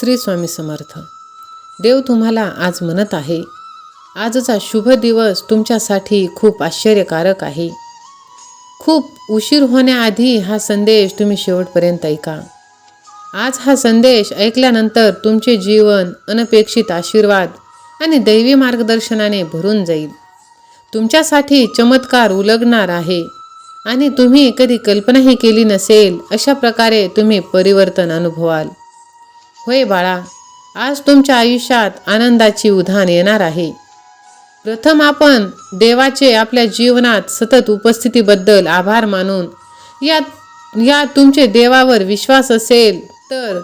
श्री स्वामी समर्थ. देव तुम्हाला आज म्हणत आहे आजचा शुभ दिवस तुमच्यासाठी खूप आश्चर्यकारक आहे. खूप उशीर होण्याआधी हा संदेश तुम्ही शेवटपर्यंत ऐका. आज हा संदेश ऐकल्यानंतर तुमचे जीवन अनपेक्षित आशीर्वाद आणि दैवी मार्गदर्शनाने भरून जाईल. तुमच्यासाठी चमत्कार उलगणार आहे आणि तुम्ही कधी कल्पनाही केली नसेल अशा प्रकारे तुम्ही परिवर्तन अनुभवाल. होय बाळा आज तुमच्या आयुष्यात आनंदाची उधाण येणार आहे. प्रथम आपण देवाचे आपल्या जीवनात सतत उपस्थितीबद्दल आभार मानून या या तुमचे देवावर विश्वास असेल तर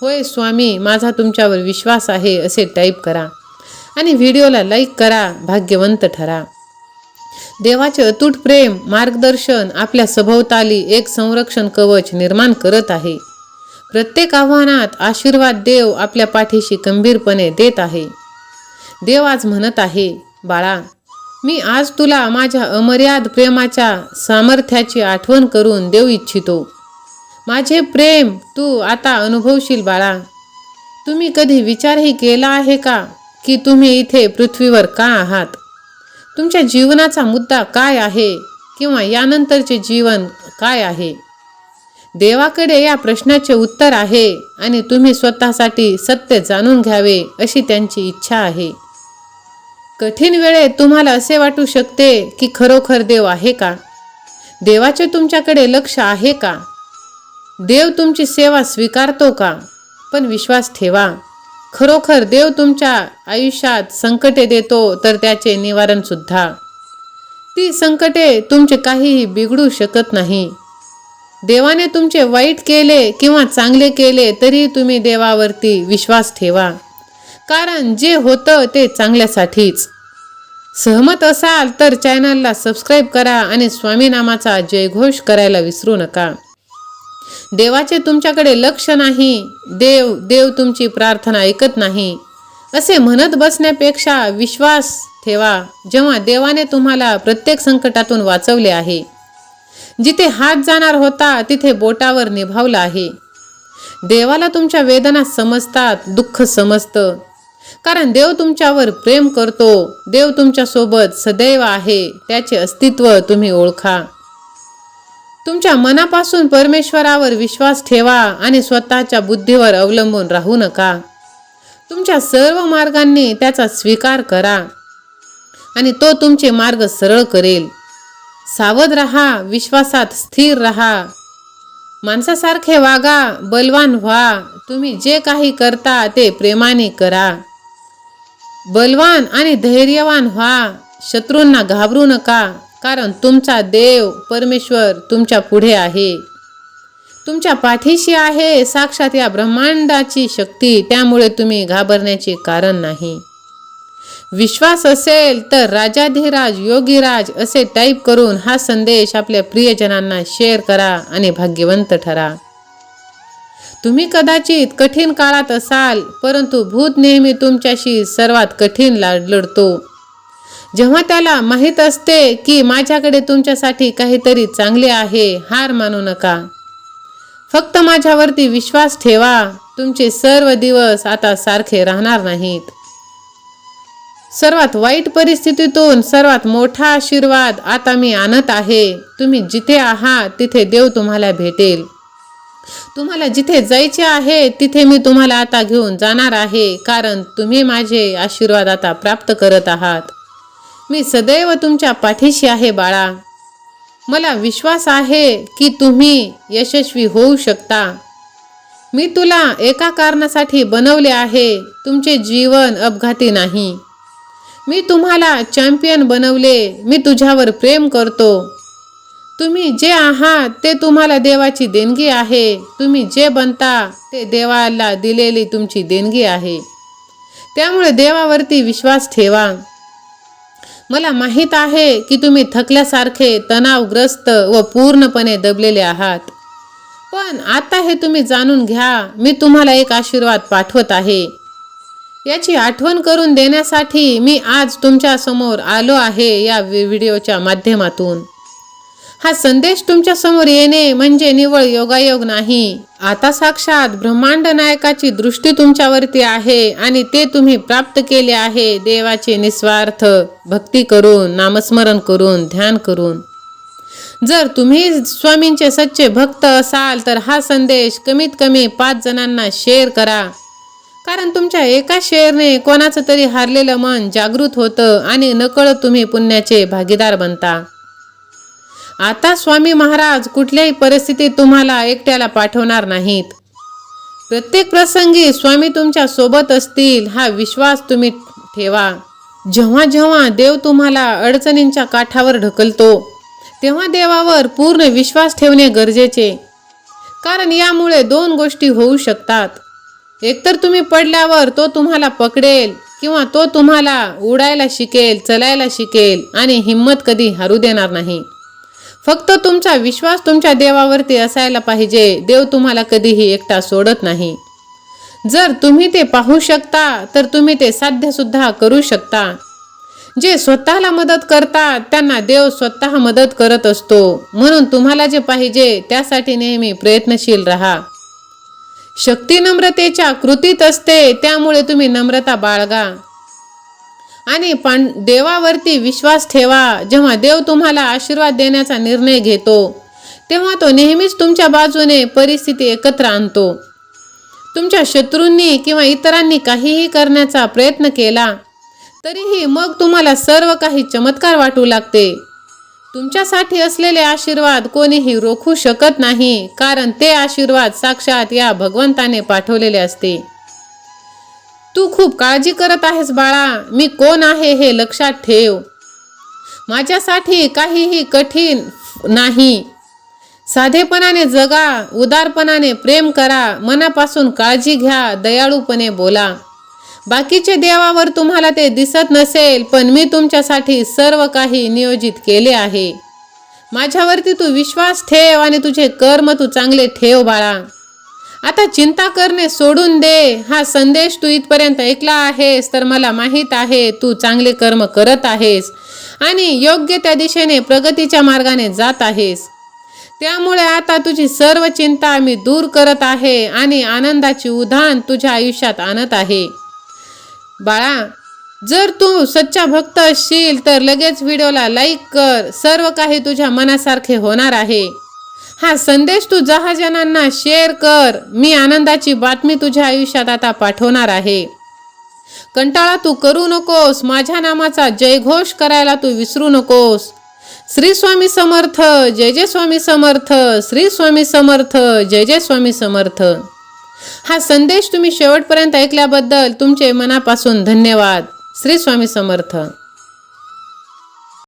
होय स्वामी माझा तुमच्यावर विश्वास आहे असे टाईप करा. आणि व्हिडिओला लाईक करा भाग्यवंत ठरा. देवाचे अतूट प्रेम मार्गदर्शन आपल्या सभोवताली एक संरक्षण कवच निर्माण करत आहे. प्रत्येक आव्हानात आशीर्वाद देव आपल्या पाठीशी गंभीरपणे देत आहे. देव आज म्हणत आहे बाळा मी आज तुला माझ्या अमर्याद प्रेमाच्या सामर्थ्याची आठवण करून देऊ इच्छितो. माझे प्रेम तू आता अनुभवशील बाळा. तुम्ही कधी विचारही केला आहे का की तुम्ही इथे पृथ्वीवर का आहात? तुमच्या जीवनाचा मुद्दा काय आहे किंवा यानंतरचे जीवन काय आहे? देवाकडे या प्रश्नाचे उत्तर आहे आणि तुम्ही स्वतःसाठी सत्य जाणून घ्यावे अशी त्यांची इच्छा आहे. कठीण वेळेत तुम्हाला असे वाटू शकते की खरोखर देव आहे का? देवाचे तुमच्याकडे लक्ष आहे का? देव तुमची सेवा स्वीकारतो का? पण विश्वास ठेवा. खरोखर देव तुमच्या आयुष्यात संकटे देतो तर त्याचे निवारणसुद्धा ती संकटे तुमचे काहीही बिघडू शकत नाही. देवाने तुमचे वाईट केले किंवा चांगले केले तरी तुम्ही देवावरती विश्वास ठेवा. कारण जे होतं ते चांगल्यासाठीच. सहमत असाल तर चॅनलला सबस्क्राईब करा आणि स्वामीनामाचा जयघोष करायला विसरू नका. देवाचे तुमच्याकडे लक्ष नाही. देव देव तुमची प्रार्थना ऐकत नाही. असे म्हणत बसण्यापेक्षा विश्वास ठेवा जेव्हा देवाने तुम्हाला प्रत्येक संकटातून वाचवले आहे. जिथे हात जाणार होता तिथे बोटावर निभावला आहे. देवाला तुमच्या वेदना समजतात दुःख समजतं. कारण देव तुमच्यावर प्रेम करतो देव तुमच्यासोबत सदैव आहे त्याचे अस्तित्व तुम्ही ओळखा. तुमच्या मनापासून परमेश्वरावर विश्वास ठेवा आणि स्वतःच्या बुद्धीवर अवलंबून राहू नका. तुमच्या सर्व मार्गांनी त्याचा स्वीकार करा. आणि तो तुमचे मार्ग सरळ करेल. सावध रहा विश्वासात स्थिर रहा. माणसासारखे वागा बलवान व्हा. तुम्ही जे काही करता ते प्रेमाने करा. बलवान आणि धैर्यवान व्हा. शत्रूंना घाबरू नका कारण तुमचा देव परमेश्वर तुमच्यापुढे आहे. तुमच्या पाठीशी आहे साक्षात या ब्रह्मांडाची शक्ती. त्यामुळे तुम्ही घाबरण्याचे कारण नाही. विश्वास असेल तर राजाधिराज योगीराज असे टाईप करून हा संदेश आपल्या प्रियजनांना शेअर करा आणि भाग्यवंत ठरा. तुम्ही कदाचित कठीण काळात असाल परंतु भूत नेहमी तुमच्याशी सर्वात कठीण लाड लढतो. जेव्हा त्याला माहीत असते की माझ्याकडे तुमच्यासाठी काहीतरी चांगले आहे हार मानू नका. फक्त माझ्यावरती विश्वास ठेवा. तुमचे सर्व दिवस आता सारखे राहणार नाहीत. सर्वात वाईट परिस्थितीतून सर्वात मोठा आशीर्वाद आता मी आणत आहे. तुम्ही जिथे आहात तिथे देव तुम्हाला भेटेल. तुम्हाला जिथे जायचे आहे तिथे मी तुम्हाला आता घेऊन जाणार आहे कारण तुम्ही माझे आशीर्वाद आता प्राप्त करत आहात. मी सदैव तुमच्या पाठीशी आहे बाळा. मला विश्वास आहे की तुम्ही यशस्वी होऊ शकता. मी तुला एका कारणासाठी बनवले आहे. तुमचे जीवन अपघाती नाही. मी तुम्हाला चॅम्पियन बनवले मी तुझ्यावर प्रेम करतो. तुम्ही जे आहात ते तुम्हाला देवाची देणगी आहे. तुम्ही जे बनता ते देवाला दिलेली तुमची देणगी आहे. त्यामुळे देवावरती विश्वास ठेवा. मला माहीत आहे की तुम्ही थकल्यासारखे तणावग्रस्त व पूर्णपणे दबलेले आहात. पण आता हे तुम्ही जाणून घ्या मी तुम्हाला एक आशीर्वाद पाठवत आहे. याची आठवण करून देण्यासाठी मी आज तुमच्यासमोर आलो आहे या व्हिडिओच्या माध्यमातून. हा संदेश तुमच्यासमोर येणे म्हणजे निवळ योगायोग नाही. आता साक्षात ब्रह्मांड नायकाची दृष्टी तुमच्यावरती आहे आणि ते तुम्ही प्राप्त केले आहे देवाचे निस्वार्थ भक्ती करून नामस्मरण करून ध्यान करून. जर तुम्ही स्वामींचे सच्चे भक्त असाल तर हा संदेश कमीत कमी पाच जणांना शेअर करा. कारण तुमच्या एका शेअरने कोणाचं तरी हारलेलं मन जागृत होतं आणि नकळत तुम्ही पुण्याचे भागीदार बनता. आता स्वामी महाराज कुठल्याही परिस्थितीत तुम्हाला एकट्याला पाठवणार नाहीत. प्रत्येक प्रसंगी स्वामी तुमच्यासोबत असतील हा विश्वास तुम्ही ठेवा. जेव्हा जेव्हा देव तुम्हाला अडचणींच्या काठावर ढकलतो तेव्हा देवावर पूर्ण विश्वास ठेवणे गरजेचे. कारण यामुळे दोन गोष्टी होऊ शकतात. एकतर तुम्ही पडल्यावर तो तुम्हाला पकडेल किंवा तो तुम्हाला उडायला शिकेल चलायला शिकेल आणि हिंमत कधी हरू देणार नाही. फक्त तुमचा विश्वास तुमच्या देवावरती असायला पाहिजे. देव तुम्हाला कधीही एकटा सोडत नाही. जर तुम्ही ते पाहू शकता तर तुम्ही ते साध्यसुद्धा करू शकता. जे स्वतःला मदत करतात त्यांना देव स्वतः मदत करत असतो. म्हणून तुम्हाला जे पाहिजे त्यासाठी नेहमी प्रयत्नशील राहा. शक्ती नम्रतेच्या कृतीत असते त्यामुळे तुम्ही नम्रता बाळगा. आणि पां देवावरती विश्वास ठेवा जेव्हा देव तुम्हाला आशीर्वाद देण्याचा निर्णय घेतो तेव्हा तो नेहमीच तुमच्या बाजूने परिस्थिती एकत्र आणतो. तुमच्या शत्रूंनी किंवा इतरांनी काहीही करण्याचा प्रयत्न केला तरीही मग तुम्हाला सर्व काही चमत्कार वाटू लागते. तुमच्यासाठी असलेले आशीर्वाद कोणीही रोखू शकत नाही कारण ते आशीर्वाद साक्षात या भगवंताने पाठवलेले असते. तू खूप काळजी करत आहेस बाळा मी कोण आहे हे लक्षात ठेव. माझ्यासाठी काहीही कठीण नाही. साधेपणाने जगा उदारपणाने प्रेम करा मनापासून काळजी घ्या दयाळूपणे बोला. बाकीचे देवावर तुम्हाला ते दिसत नसेल पण मी तुमच्यासाठी सर्व काही नियोजित केले आहे. माझ्यावरती तू विश्वास ठेव आणि तुझे कर्म तू चांगले ठेव बाळा. आता चिंता करणे सोडून दे. हा संदेश तू इथपर्यंत ऐकला आहेस तर मला माहीत आहे तू चांगले कर्म करत आहेस आणि योग्य त्या दिशेने प्रगतीच्या मार्गाने जात आहेस. त्यामुळे आता तुझी सर्व चिंता मी दूर करत आहे आणि आनंदाची उधाण तुझ्या आयुष्यात आणत आहे. बाळा जर तू सच्चा भक्त असशील तर लगेच व्हिडिओला लाईक कर. सर्व काही तुझ्या मनासारखे होणार आहे. हा संदेश तू जहाजनांना शेअर कर. मी आनंदाची बातमी तुझ्या आयुष्यात आता पाठवणार आहे. कंटाळा तू करू नकोस. माझ्या नामाचा जयघोष करायला तू विसरू नकोस. श्री स्वामी समर्थ जय जय स्वामी समर्थ श्री स्वामी समर्थ जय जय स्वामी समर्थ. हा संदेश तुम्ही शेवटपर्यंत ऐकल्याबद्दल तुमचे मनापासून धन्यवाद. श्री स्वामी समर्थ.